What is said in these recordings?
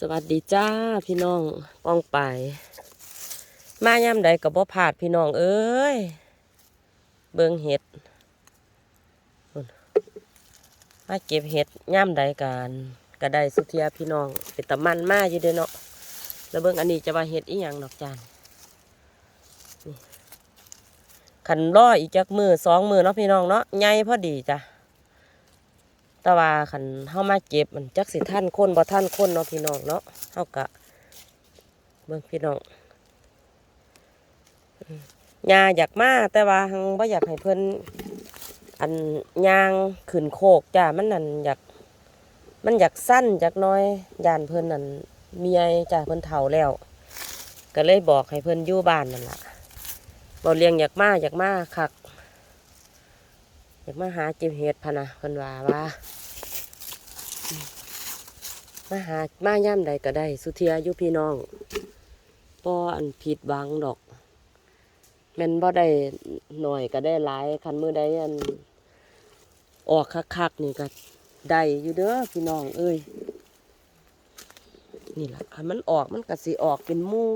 สวัสดีจ้าพี่น้องป้องไป มาย่ำใดกับบ่ผาดพี่น้องเอ้ย เบิงเห็ด มาเก็บเห็ดย่ำใดกันก็ได้สุเทียพี่น้อง เป็นตะมันมาอยู่เด้เนาะแล้วเบิงอันนี้จะว่าเห็ดอีหยังดอกจานขันรออีกจักมือสองมือเนาะพี่น้องเนาะใหญ่พอดีจ้ะ แต่ว่าขันเฮามาเก็บมันจักสิท่านคนบ่ท่านคนเนาะพี่น้องเนาะเฮากะเบิ่งพี่น้องยาอยากมาแต่ว่าหังบ่อยากให้เพิ่นอันยางขึ้นโคกจ้ามันนั่นอยากมันอยากสั้นจากน้อยยานเพิ่นนั่นเมียจ้าเพิ่นเฒ่าแล้ว ก็เลยบอกให้เพิ่นอยู่บ้านนั่นล่ะบ่เลี้ยงอยากมาอยากมาคัก อยากมาหาจิบเห็ดพะนะเพิ่นว่าว่ามาหามาย่ำใดก็ได้ สุเทียอยู่พี่น้องป้ออันผิดวังดอกแม่นบ่ได้หน่อยก็ได้หลายคันมือใดอันออกคักๆนี่ก็ได้อยู่เด้อพี่น้องเอ้ยนี่ละคันมันออกมันก็สิออกเป็นมู่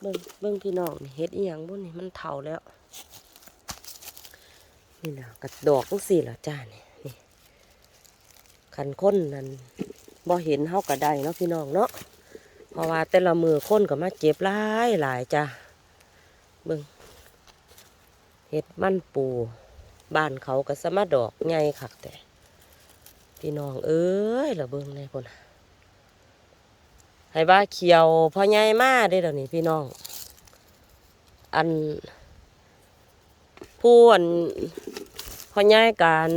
เบิ่งเบิ่งพี่น้องเฮ็ดอีหยังบุนี่มันเฒ่าแล้ว นี่ล่ะกระดอกจังซี่ล่ะจ้านี่นี่ขันค้นนั่นบ่เห็นเฮาก็ได้เนาะพี่น้องเนาะเพราะว่าแต่ละมือค้นก็มาเจ็บหลายหลายจ้ะเบิ่งเห็ดมันปูบ้านเขาก็สมาดอกใหญ่คักแต่พี่น้องเอ้ยละเบิ่งในคนให้ว่าเขียวพอใหญ่มาได้เดี๋ยวนี้พี่น้อง อัน ผู้อันพอใหญ่การ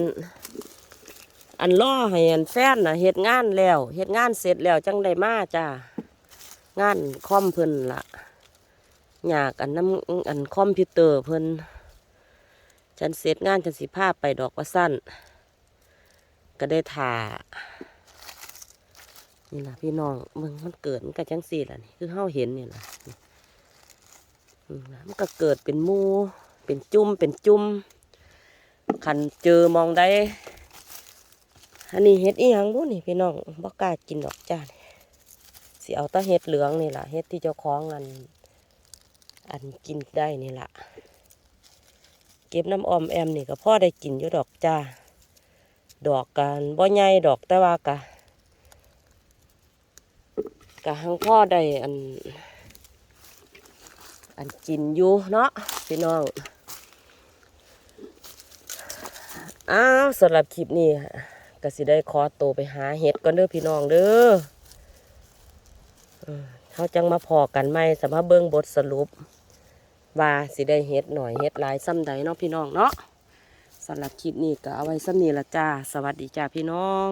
อันล่อให้อันแฟนน่ะเฮ็ดงานแล้วเฮ็ดงานเสร็จแล้วจังได้มาจ้างานคอมเพิ่นละอยากอันน้ำอันคอมพิวเตอร์เพิ่นฉันเสร็จงานฉันสิพาไปดอกว่าสั้น ก็ได้ถ่านี่ล่ะพี่น้องมึงมันเกิดมันก็จังสี่ล่ะนี่คือเฮาเห็นนี่ล่ะมันก็เกิดเป็นมู เป็นจุ่มเป็นจุ่มคันเจอมองได้ อันนี้เห็ดอีหยังบุนี่พี่น้องบ่กล้ากินดอกจ้าสิเอาแตาเห็ดเหลืองนี่แหละเห็ดที่เจ้าของอัน อันกินได้นี่แหละเก็บน้ำออมแอมนี่ก็พ่อได้กินอยู่ดอกจ้า ดอกกันบ่ใหญ่ดอกแต่ว่ากะกะหังพ่อได้อัน อันกินอยู่เนาะพี่น้อง อ้าวสำหรับคลิปนี้ก็สิได้คอตไปหาเห็ดก่อนเด้อพี่น้องเด้อเขาจังมาพอกันไหมสำหรับเบิ้งบทสรุป ว่าสิได้เห็ดหน่อยเห็ดลายซ้ำใดเนาะพี่น้องเนาะสำหรับคลิปนี้ก็เอาไว้ซ้ำนี้ละจ้า สวัสดีจ้าพี่น้อง